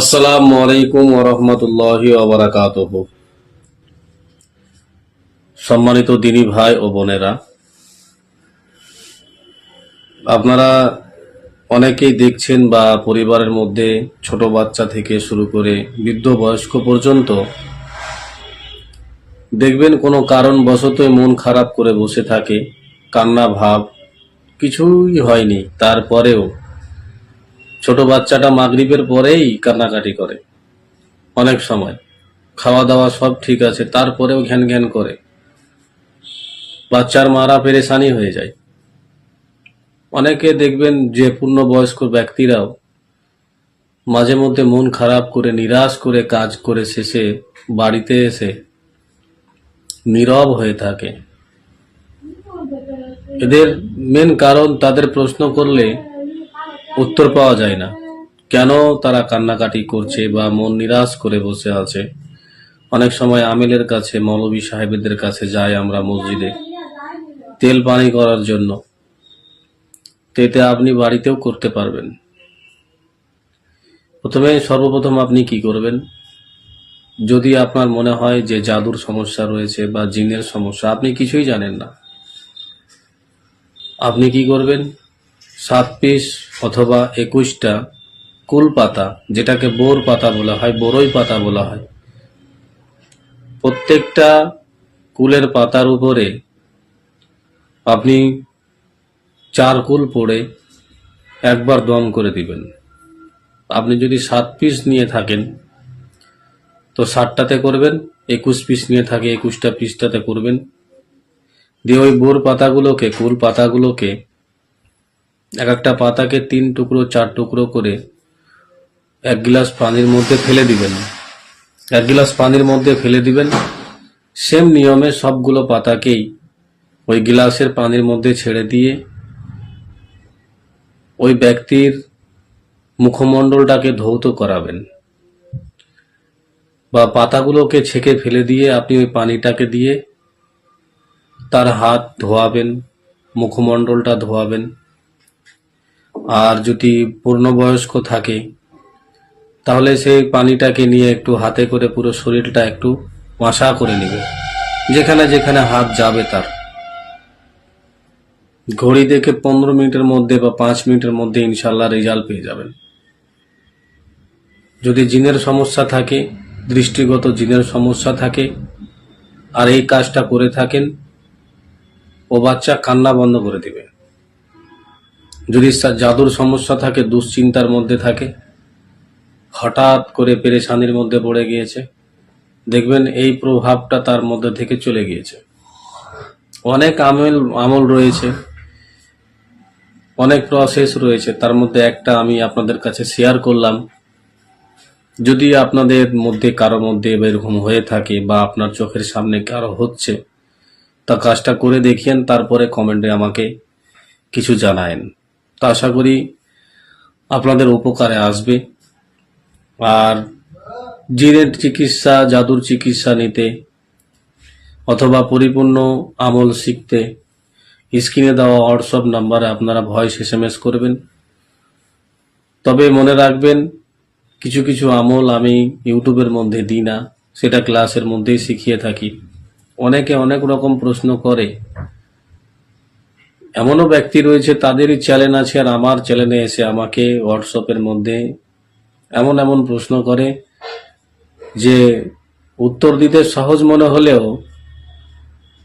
আসসালামু আলাইকুম ওরহমতুল্লাহ ওবরাকাত সম্মানিত দিনী ভাই ও বোনেরা, আপনারা অনেকেই দেখছেন বা পরিবারের মধ্যে ছোট বাচ্চা থেকে শুরু করে বৃদ্ধ বয়স্ক পর্যন্ত দেখবেন কোনো কারণবশতই মন খারাপ করে বসে থাকে, কান্না ভাব কিছুই হয়নি। তারপরেও ছোট বাচ্চাটা মাগরিবের পরেই কান্নাকাটি করে। অনেক সময়। খাওয়া দাওয়া সব ঠিক আছে, তারপরেও ঘ্যান ঘ্যান করে। বাচ্চার মারা পেরেশানি হয়ে যায়। অনেকে দেখবেন যে পূর্ণবয়স্ক ব্যক্তিরাও মাঝে মধ্যে মন খারাপ করে, নিরাশ করে কাজ করে শেষে বাড়িতে এসে নীরব হয়ে থাকে। এদের মেন কারণ তাদের প্রশ্ন করলে উত্তর পাওয়া যায় না। কেন তারা কান্নাকাটি করছে বা মন নিরাশ করে বসে আছে? অনেক সময় আমিলের কাছে মৌলবী সাহেবদের কাছে যাই আমরা মসজিদে। তেল পানি করার জন্য। তো এতে আপনি বাড়িতেও করতে পারবেন। প্রথমে সর্বপ্রথম আপনি কি করবেন? যদি আপনার মনে হয় যে জাদুর সমস্যা রয়েছে বা জিনের সমস্যা, আপনি কিছুই জানেন না। আপনি কি করবেন? সাত পিস অথবা একুশটা কুল পাতা, যেটাকে বোর পাতা বলা হয় বড়ই পাতা বলা হয়। প্রত্যেকটা কুলের পাতার উপরে আপনি চার কুল পড়ে একবার দম করে দিবেন। আপনি যদি সাত পিস নিয়ে থাকেন, তো ষাটটাতে করবেন, একুশ পিস নিয়ে থাকে, একুশটা পিসটাতে করবেন। দিয়ে ওই বোর পাতাগুলোকে, কুল পাতাগুলোকে এক একটা পাতাকে তিন টুকরো, চার টুকরো করে এক গ্লাস পানির মধ্যে ফেলে দিবেন। এক গ্লাস পানির মধ্যে ফেলে দিবেন। সেম নিয়মে সবগুলো পাতাকেই ওই গ্লাসের পানির মধ্যে ছেড়ে দিয়ে ওই ব্যক্তির মুখমণ্ডলটাকে ধৌত করাবেন বা পাতাগুলোকে ছেঁকে ফেলে দিয়ে আপনি ওই পানিটাকে দিয়ে তার হাত ধোয়াবেন, মুখমণ্ডলটা ধোয়াবেন। আর যদি পূর্ণবয়স্ক থাকে, তাহলে সেই পানিটাকে নিয়ে একটু হাতে করে পুরো শরীরটা একটু মাসা করে নেবে। যেখানে যেখানে হাত যাবে তার। ঘড়ি দেখে পনেরো মিনিটের মধ্যে বা পাঁচ মিনিটের মধ্যে ইনশাল্লাহ রেজাল্ট পেয়ে যাবেন। যদি জিনের সমস্যা থাকে, দৃষ্টিগত জিনের সমস্যা থাকে, আর এই কাজটা করে থাকেন, ও বাচ্চা কান্না বন্ধ করে দিবে। যদি জাদুর সমস্যা থাকে, দুশ্চিন্তার মধ্যে থাকে, হঠাৎ করে পেরেশানির মধ্যে পড়ে গিয়েছে, দেখবেন এই প্রভাবটা তার মধ্যে থেকে চলে গিয়েছে। অনেক আমল আমল রয়েছে, অনেক প্রসেস রয়েছে, তার মধ্যে একটা আমি আপনাদের কাছে শেয়ার করলাম। যদি আপনাদের মধ্যে, কারও মধ্যে এরকম হয়ে থাকে বা আপনার চোখের সামনে কারও হচ্ছে, তা কাজটা করে দেখিয়েন, তারপরে কমেন্টে আমাকে কিছু জানায়েন। তো আশা করি আপনাদের উপকারে আসবে। আর জিনের চিকিৎসা, জাদুর চিকিৎসা নিতে অথবা পরিপূর্ণ আমল শিখতে স্ক্রিনে দেওয়া হোয়াটসঅ্যাপ নাম্বারে আপনারা ভয়েস এস এম এস করবেন। তবে মনে রাখবেন, কিছু কিছু আমল আমি ইউটিউবের মধ্যে দিই না, সেটা ক্লাসের মধ্যেই শিখিয়ে থাকি। অনেকে অনেক রকম প্রশ্ন করে এমনও ব্যক্তি রয়েছে, তাদেরই চ্যানেল আছে আর আমার চ্যানেলে এসে আমাকে হোয়াটসঅ্যাপের মধ্যে এমন এমন প্রশ্ন করে যে উত্তর দিতে সহজ মনে হলেও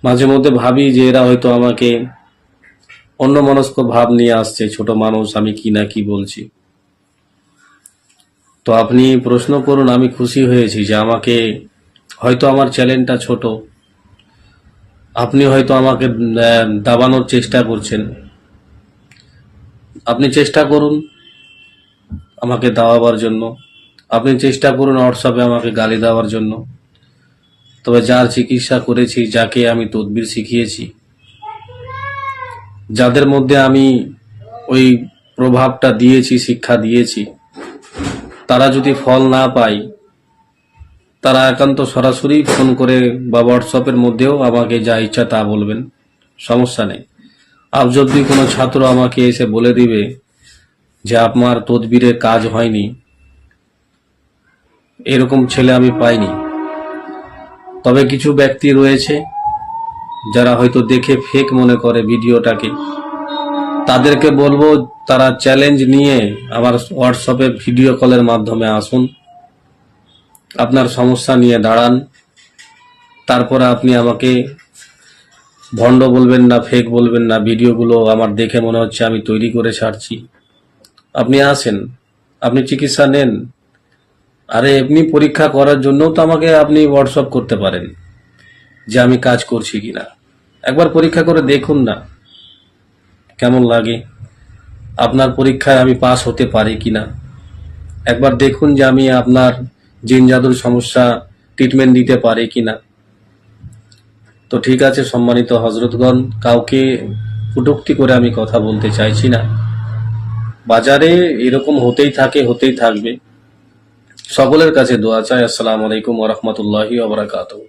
মাঝে মধ্যে ভাবি যে এরা হয়তো আমাকে অন্য মনস্ক ভাব নিয়ে আসছে, ছোট মানুষ, আমি কি না কি বলছি। তো আপনি প্রশ্ন করুন, আমি খুশি হয়েছি যে আমাকে হয়তো আমার চ্যালেঞ্জটা ছোট। আপনি হয়তো আমাকে দাবানোর চেষ্টা করছেন। আপনি চেষ্টা করুন আমাকে দাওয়াবার জন্য। আপনি চেষ্টা করুন হোয়াটসঅ্যাপে আমাকে গালি দেওয়ার জন্য। তবে যার চিকিৎসা করেছি, যাকে আমি তদবির শিখিয়েছি, যাদের মধ্যে আমি ওই প্রভাবটা দিয়েছি, শিক্ষা দিয়েছি, তারা যদি ফল না পায় তারা একান্ত সরাসরি ফোন করে বা হোয়াটসঅ্যাপের মধ্যেও আমাকে যা ইচ্ছা তা বলবেন। সমস্যা নেই। আপ যদি কোনো ছাত্র আমাকে এসে বলে দিবে যে আপনার তদবিরে কাজ হয়নি, এরকম ছেলে আমি পাইনি। তবে কিছু ব্যক্তি রয়েছে যারা হয়তো দেখে ফেক মনে করে ভিডিওটাকে। তাদেরকে বলব তারা চ্যালেঞ্জ নিয়ে আমার হোয়াটসঅ্যাপে ভিডিও কলের মাধ্যমে আসুন। আপনার সমস্যা নিয়ে দাঁড়ান। তারপরে আপনি আমাকে ভণ্ড বলবেন না ফেক বলবেন না, ভিডিওগুলো আমার দেখে মনে হচ্ছে আমি তৈরি করে ছাড়ছি। আপনি আসেন, আপনি চিকিৎসা নেন। আরে, এমনি পরীক্ষা করার জন্য তো আমাকে আপনি হোয়াটসঅ্যাপ করতে পারেন যে আমি কাজ করছি কি না একবার পরীক্ষা করে দেখুন না, কেমন লাগে। আপনার পরীক্ষায় আমি পাস হতে পারি কি না একবার দেখুন যে আমি আপনার জিন জাদুর সমস্যা ট্রিটমেন্ট দিতে পারে কি না তো ঠিক আছে, সম্মানিত হজরতগণ কাউকে কুটুক্তি করে আমি কথা বলতে চাইছি না। বাজারে এরকম হতেই থাকে, হতেই থাকবে। সকলের কাছে দোয়া চাই। আসসালামু আলাইকুম ওরহমতুল্লাহি ওবরাকাতুহ